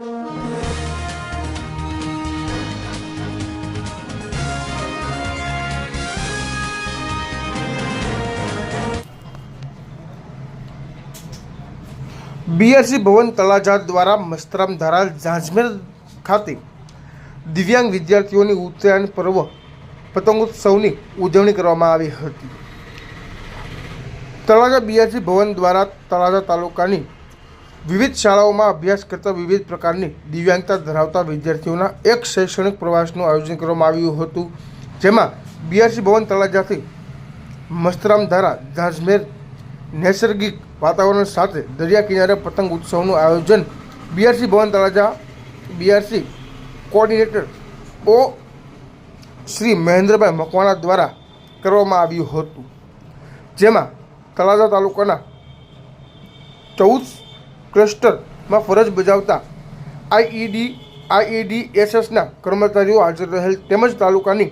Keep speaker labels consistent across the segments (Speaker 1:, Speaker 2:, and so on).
Speaker 1: BRC ભવન તળાજા દ્વારા મસ્તરામ ધારા ઝાંઝમેર ખાતે દિવ્યાંગ વિદ્યાર્થીઓની ઉત્તરાયણ પર્વ પતંગોત્સવની ઉજવણી કરવામાં આવી હતી તળાજા બીઆરસી ભવન દ્વારા તળાજા તાલુકાની વિવિધ શાળાઓમાં અભ્યાસ કરતા વિવિધ પ્રકારની દિવ્યાંગતા ધરાવતા વિદ્યાર્થીઓના એક શૈક્ષણિક પ્રવાસનું આયોજન કરવામાં આવ્યું હતું, જેમાં બીઆરસી ભવન તળાજાથી મસ્તરામ ધારા ઝાંઝમેર નૈસર્ગિક વાતાવરણ સાથે દરિયા કિનારે પતંગ ઉત્સવનું આયોજન BRC Bhavan Talaja BRC coordinator ઓ શ્રી મહેન્દ્રભાઈ મકવાણા દ્વારા કરવામાં આવ્યું હતું, જેમાં તળાજા તાલુકાના ચૌદ ક્લસ્ટરમાં ફરજ બજાવતા આઈઈડી આઈઈડીએસએસના કર્મચારીઓ હાજર રહેલ તેમજ તાલુકાની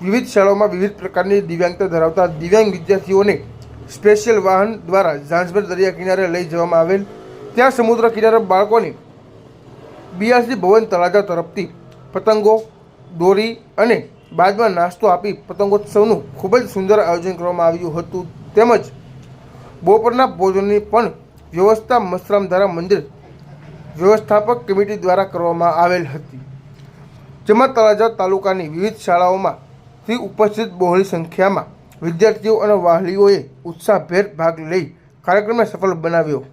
Speaker 1: વિવિધ શાળાઓમાં વિવિધ પ્રકારની દિવ્યાંગતા ધરાવતા દિવ્યાંગ વિદ્યાર્થીઓને સ્પેશિયલ વાહન દ્વારા ઝાંઝભર દરિયા કિનારે લઈ જવામાં આવેલ. ત્યાં સમુદ્ર કિનારે બાળકોને બીઆરસી ભવન તળાજા તરફથી પતંગો, દોરી અને બાદમાં નાસ્તો આપી પતંગોત્સવનું ખૂબ જ સુંદર આયોજન કરવામાં આવ્યું હતું. તેમજ બપોરના ભોજનની પણ વ્યવસ્થા મસ્તરામધારા મંદિર વ્યવસ્થાપક કમિટી દ્વારા કરવામાં આવેલ હતી. જેમાં તળાજા તાલુકાની વિવિધ શાળાઓમાંથી ઉપસ્થિત બહોળી સંખ્યામાં વિદ્યાર્થીઓ અને વાલીઓએ ઉત્સાહભેર ભાગ લઈ કાર્યક્રમને સફળ બનાવ્યો.